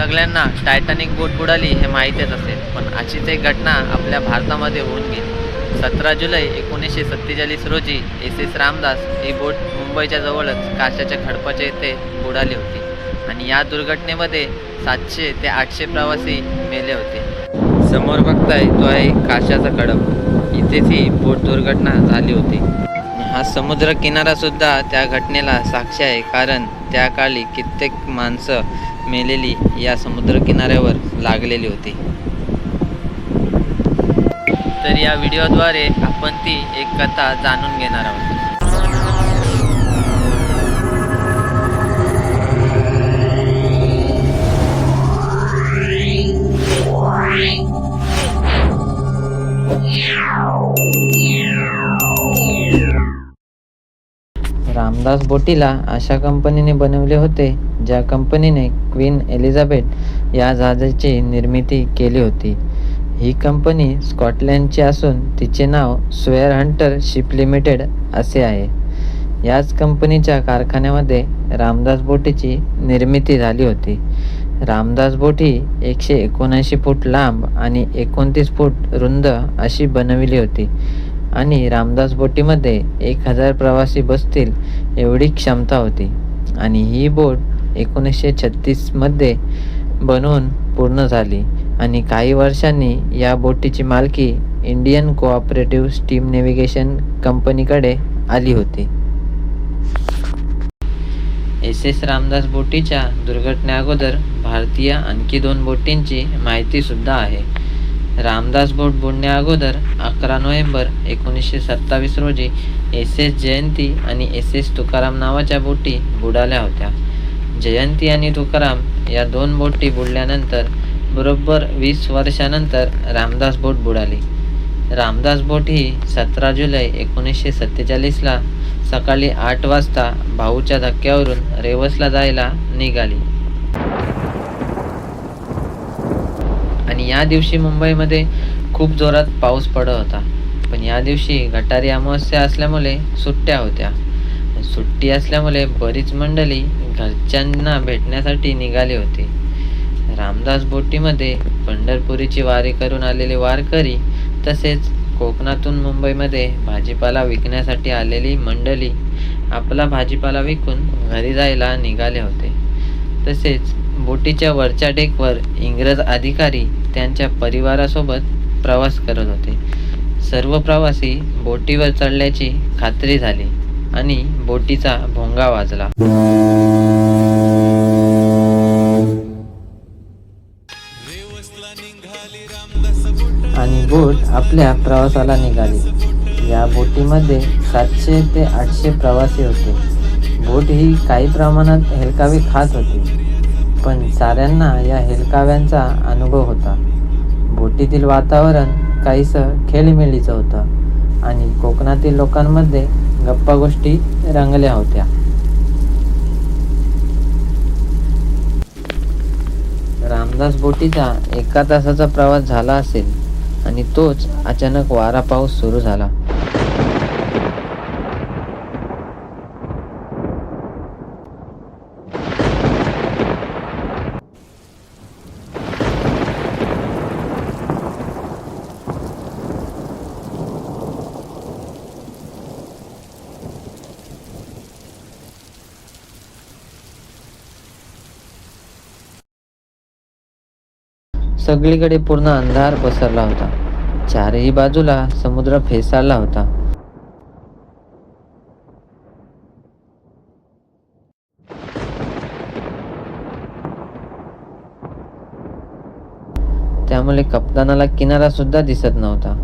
सगळ्यांना टायटॅनिक बोट बुडाली हे माहीतच असेल पण अशीच एक घटना आपल्या भारतामध्ये होऊन गेली. सतरा जुलै एकोणीसशे सत्तेचाळीस रोजी एस एस रामदास ही बोट मुंबईच्या जवळच काशाच्या खडपाच्या येथे बुडाली होती आणि या दुर्घटनेमध्ये सातशे ते आठशे प्रवासी मेले होते. समोर बघताय तो आहे काशाचा खडप इथेच ही बोट दुर्घटना झाली होती. हा समुद्र किनारा सुद्धा त्या घटनेला साक्षी आहे कारण त्या काळी कित्येक माणसं मेलेली या समुद्र किनाऱ्यावर लागलेली होती. तर या व्हिडिओद्वारे आपण ती एक कथा जाणून घेणार आहोत. रामदास बोटीला अशा कंपनीने बनवले होते ज्या कंपनीने क्वीन एलिझाबेथ या जहाजाची निर्मिती केली होती. ही कंपनी स्कॉटलँडची असून तिचे नाव स्वेअर हंटर शिप लिमिटेड असे आहे. याच कंपनीच्या कारखान्यामध्ये रामदास बोटीची निर्मिती झाली होती. रामदास बोट ही एकशे एकोणऐंशी फूट लांब आणि एकोणतीस फूट रुंद अशी बनविली होती आणि रामदास बोटीमध्ये एक हजार प्रवासी बसतील एवढी क्षमता होती. आणि ही बोट एकोणीसशे छत्तीसमध्ये बनवून पूर्ण झाली आणि काही वर्षांनी या बोटीची मालकी इंडियन कोऑपरेटिव्ह स्टीम नेव्हिगेशन कंपनीकडे आली होती. एस एस रामदास बोटीच्या दुर्घटनेअगोदर भारतीय आणखी दोन बोटींची माहिती सुद्धा आहे. रामदास बोट बुडण्याअगोदर अकरा नोव्हेंबर एकोणीसशे सत्तावीस रोजी एस एस जयंती आणि एस एस तुकाराम नावाच्या बोटी बुडाल्या होत्या. जयंती आणि तुकाराम या दोन बोटी बुडल्यानंतर बरोबर वीस वर्षानंतर रामदास बोट बुडाली. रामदास बोट ही सतरा जुलै एकोणीसशे सत्तेचाळीसला सकाळी आठ वाजता भाऊच्या धक्क्यावरून रेवसला जायला निघाली. आणि या दिवशी मुंबईमध्ये खूप जोरात पाऊस पडत होता. पण या दिवशी गटारी अमावस्या असल्यामुळे सुट्ट्या होत्या. सुट्टी असल्यामुळे बरीच मंडळी घरच्यांना भेटण्यासाठी निघाली होती. रामदास बोटीमध्ये पंढरपुरीची वारी करून आलेले वारकरी तसेच कोकणातून मुंबईमध्ये भाजीपाला विकण्यासाठी आलेली मंडळी आपला भाजीपाला विकून घरी जायला निघाले होते. तसेच बोटीच्या वरच्या डेकवर इंग्रज अधिकारी त्यांच्या परिवारासोबत प्रवास करत होते. सर्व प्रवासी बोटीवर चढल्याची खात्री झाली. आणि बोटीचा भोंगा वाजला. आणि बोट आपल्या प्रवासाला निघाली. या बोटीमध्ये सातशे ते आठशे प्रवासी होते. बोट ही काही प्रमाणात हेलकावे खात होती पण साऱ्यांना या हेलकाव्यांचा अनुभव होता. बोटीतील वातावरण काहीसं खेळीमेळीचं होतं. आणि कोकणातील लोकांमध्ये गप्पा गोष्टी रंगल्या होत्या. रामदास बोटीचा एका तासाचा प्रवास झाला असेल आणि तोच अचानक वारा पाऊस सुरू झाला. सगळीकडे पूर्ण अंधार पसरला होता. चारही बाजूला समुद्र फेसाळला होता. त्यामुळे कप्तानाला किनारा सुद्धा दिसत नव्हता.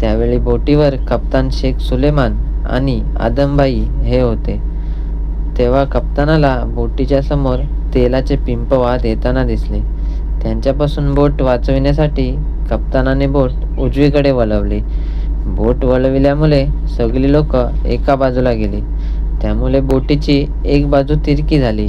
त्यावेळी बोटीवर कप्तान शेख सुलेमान आणि आदमबाई हे होते. तेव्हा कप्तानाला बोटीच्या समोर तेलाचे पिंप वाहत येताना दिसले. त्यांच्यापासून बोट वाचविण्यासाठी कप्तानाने बोट उजवीकडे वळवली. बोट वळविल्यामुळे सगळी लोक एका बाजूला गेली. त्यामुळे बोटीची एक बाजू तिरकी झाली.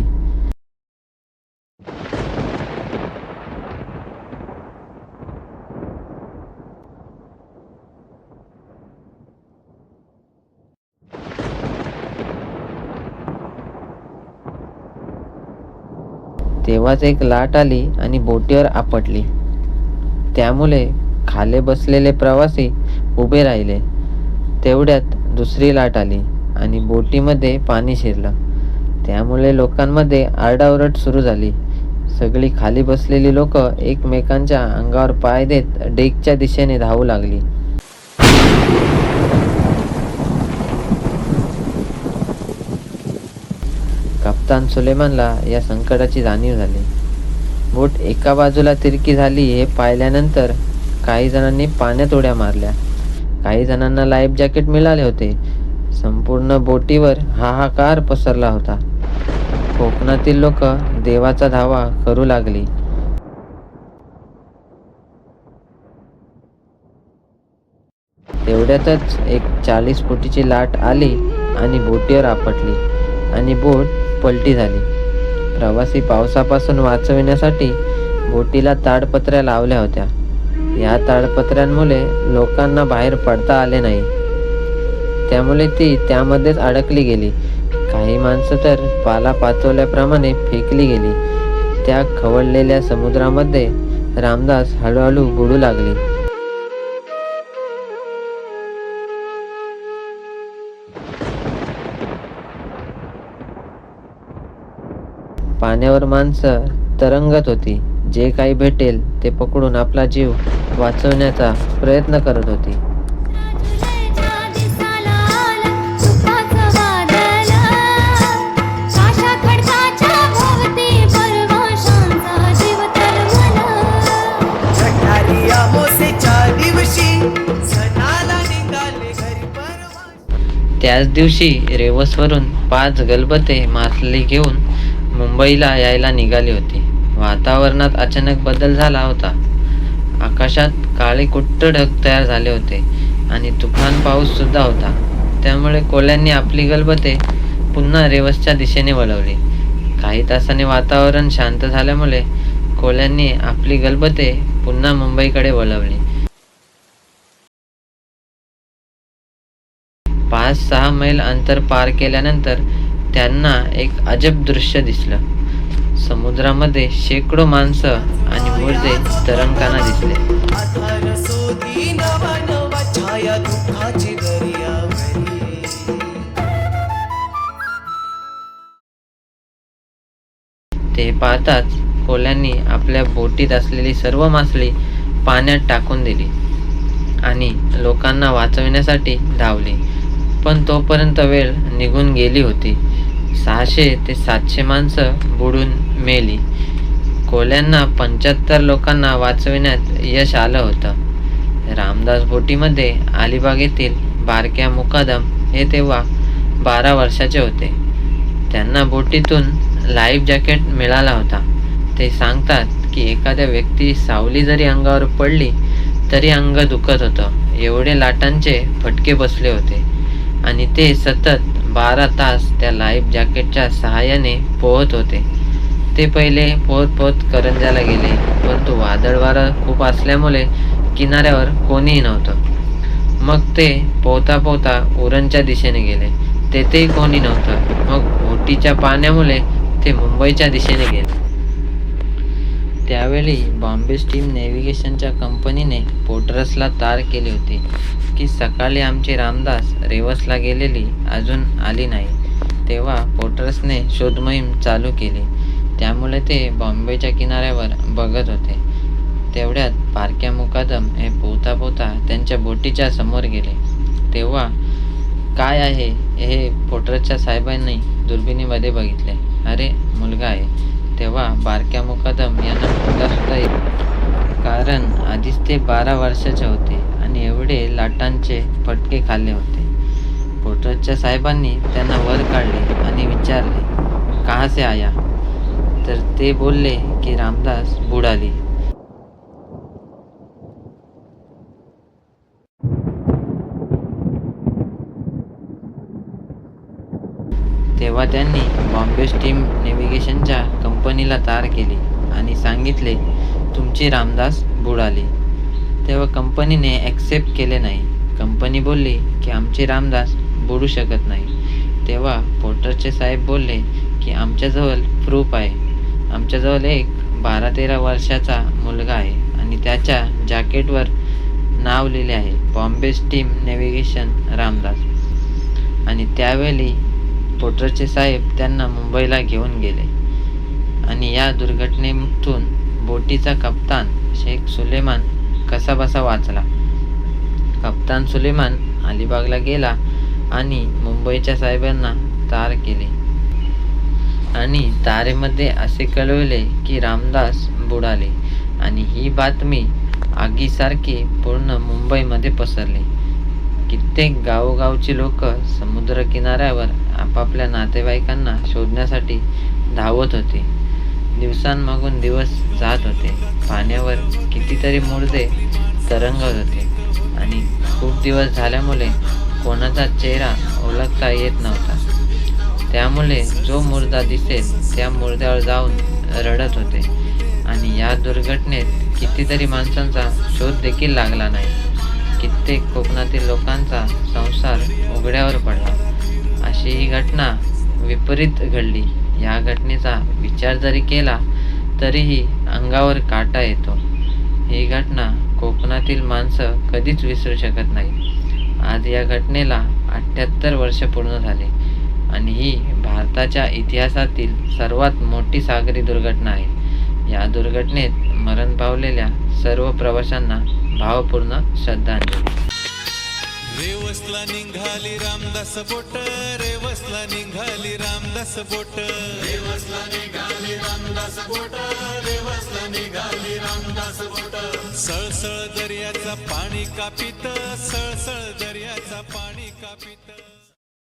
तेव्हाच एक लाट आली आणि बोटीवर आपटली. त्यामुळे खाली बसलेले प्रवासी उभे राहिले. तेवढ्यात दुसरी लाट आली आणि बोटीमध्ये पाणी शिरलं. त्यामुळे लोकांमध्ये आरडाओरड सुरू झाली. सगळी खाली बसलेली लोक एकमेकांच्या अंगावर पाय देत डेकच्या दिशेने धावू लागली. सुलतान सुलेमानला या संकटाची जाणीव झाली. बोट एका बाजूला तिरकी झाली हे पाहिल्यानंतर काही जणांनी पाण्यात उड्या मारल्या. काही जणांना लाईफ जॅकेट मिळाले होते. संपूर्ण बोटीवर हाहाकार पसरला होता. कोकणातील लोक देवाचा धावा करू लागली. तेवढ्यातच एक चाळीस फुटीची लाट आली आणि बोटीवर आपटली. आणि बोट पलटी झाली. प्रवासी पावसापासून वाचविण्यासाठी बोटीला ताडपत्र्या लावल्या होत्या. या ताडपत्र्यांमुळे लोकांना बाहेर पडता आले नाही. त्यामुळे ती त्यामध्येच अडकली गेली. काही माणसं तर पाला पाचवल्याप्रमाणे फेकली गेली. त्या खवळलेल्या समुद्रामध्ये रामदास हळूहळू बुडू लागली. पाण्यावर माणसं तरंगत होती. जे काही भेटेल ते पकडून आपला जीव वाचवण्याचा प्रयत्न करत होती. त्याच दिवशी रेवसवरून पाच गलबते मासली घेऊन मुंबईला यायला निघाली होती. वातावरणात अचानक बदल झाला होता. आकाशात काळे कुट्ट ढग तयार झाले होते आणि तुफान पाऊस सुद्धा होता. त्यामुळे कोल्यांनी आपली गलबते पुन्हा रेवसच्या दिशेने वळवली. काही तासाने वातावरण शांत झाल्यामुळे कोल्यांनी आपली गलबते पुन्हा मुंबईकडे वळवली. पाच सहा मैल अंतर पार केल्यानंतर त्यांना एक अजब दृश्य दिसलं. समुद्रामध्ये शेकडो माणसं आणि मुर्दे तरंगताना दिसले. ते पाहताच कोल्यांनी आपल्या बोटीत असलेली सर्व मासळी पाण्यात टाकून दिली आणि लोकांना वाचविण्यासाठी धावली. पण तोपर्यंत वेळ निघून गेली होती. सहाशे ते सातशे माणसं बुडून मेली. कोल्यांना पंच्याहत्तर लोकांना वाचविण्यात यश आलं होतं. रामदास बोटीमध्ये अलिबाग येथील बारक्या मुकादम हे तेव्हा बारा वर्षाचे होते. त्यांना बोटीतून लाईफ जॅकेट मिळाला होता. ते सांगतात की एखाद्या व्यक्ती सावली जरी अंगावर पडली तरी अंग दुखत होतं. एवढे लाटांचे फटके बसले होते. आणि ते सतत बारा तास त्या लाईफ जॅकेटच्या सहाय्याने पोहत होते. ते पहिले पोहत पोहत करंजाला गेले. परंतु वादळ वारं खूप असल्यामुळे किनाऱ्यावर कोणीही नव्हतं. मग ते पोहता पोहता उरणच्या दिशेने गेले. तेथेही कोणी नव्हतं. मग ओटीच्या पाण्यामुळे ते मुंबईच्या दिशेने गेले. त्यावेळी बॉम्बे स्टीम नेव्हिगेशनच्या कंपनीने पोटरसला तार केली होती. की सकाळी आमची रामदास रेवसला गेलेली अजून आली नाही. तेव्हा पोटर्सने शोधमोहीम चालू केली. त्यामुळे ते बॉम्बेच्या किनाऱ्यावर बघत होते. तेवढ्यात पारख्या मुकादम हे पोहता पोहता त्यांच्या बोटीच्या समोर गेले. तेव्हा काय आहे? हे पोटरच्या साहेबांनी दुर्बिणीमध्ये बघितले. अरे मुलगा आहे. तेव्हा बारक्या मुकादम यांना सुद्धा येईल कारण आधीच ते बारा वर्षाचे होते. आणि एवढे लाटांचे फटके खाल्ले होते. पोटरच्या साहेबांनी त्यांना वर काढले आणि विचारले कहासे आया? तर ते बोलले की रामदास बुडाली. तेव्हा त्यांनी बॉम्बे स्टीम नेव्हिगेशनच्या कंपनीला तार केली आणि सांगितले तुमची रामदास बुडाली. तेव्हा कंपनीने ॲक्सेप्ट केले नाही. कंपनी बोलली की आमची रामदास बुडू शकत नाही. तेव्हा पोर्टरचे साहेब बोलले की आमच्याजवळ प्रूफ आहे. आमच्याजवळ एक बारा तेरा वर्षाचा मुलगा आहे आणि त्याच्या जॅकेटवर नाव लिहिले आहे बॉम्बे स्टीम नेव्हिगेशन रामदास. आणि त्यावेळी पोटरचे साहेब त्यांना मुंबईला घेऊन गेले. आणि या दुर्घटनेतून बोटीचा कप्तान शेख सुलेमान कसाबसा वाचला. कप्तान सुलेमान अलिबागला गेला आणि मुंबईच्या साहेबांना तार केले. आणि तारेमध्ये असे कळवले की रामदास बुडाले आणि ही बातमी आगीसारखी पूर्ण मुंबईमध्ये पसरली. कित्येक गावोगावची लोक समुद्र किनाऱ्यावर आपापल्या नातेवाईकांना शोधण्यासाठी धावत होते. दिवसांमागून दिवस जात होते. पाण्यावर कितीतरी मुर्दे तरंगत होते. आणि खूप दिवस झाल्यामुळे कोणाचा चेहरा ओळखता येत नव्हता. त्यामुळे जो मुर्दा दिसेल त्या मुर्द्यावर जाऊन रडत होते. आणि या दुर्घटनेत कितीतरी माणसांचा शोध देखील लागला नाही. कित्येक कोकणातील लोकांचा संसार उघड्यावर पडला. अशी ही घटना विपरीत घडली. या घटनेचा विचार जरी केला तरीही अंगावर काटा येतो. ही घटना कोकणातील माणसं कधीच विसरू शकत नाही. आज या घटनेला अठ्ठ्याहत्तर वर्ष पूर्ण झाले आणि ही भारताच्या इतिहासातील सर्वात मोठी सागरी दुर्घटना आहे. या दुर्घटनेत मरण पावलेल्या सर्व प्रवाशांना भावपूर्ण श्रद्धांजली. रेवसला निघाली रामदास बोट रेवसला निघाली रामदास बोट रेवसला निघाली रामदास बोट रेवसला निघाली रामदास बोट सळसळ दर्याचा पाणी कापित सळसळ दर्याचा पाणी कापित.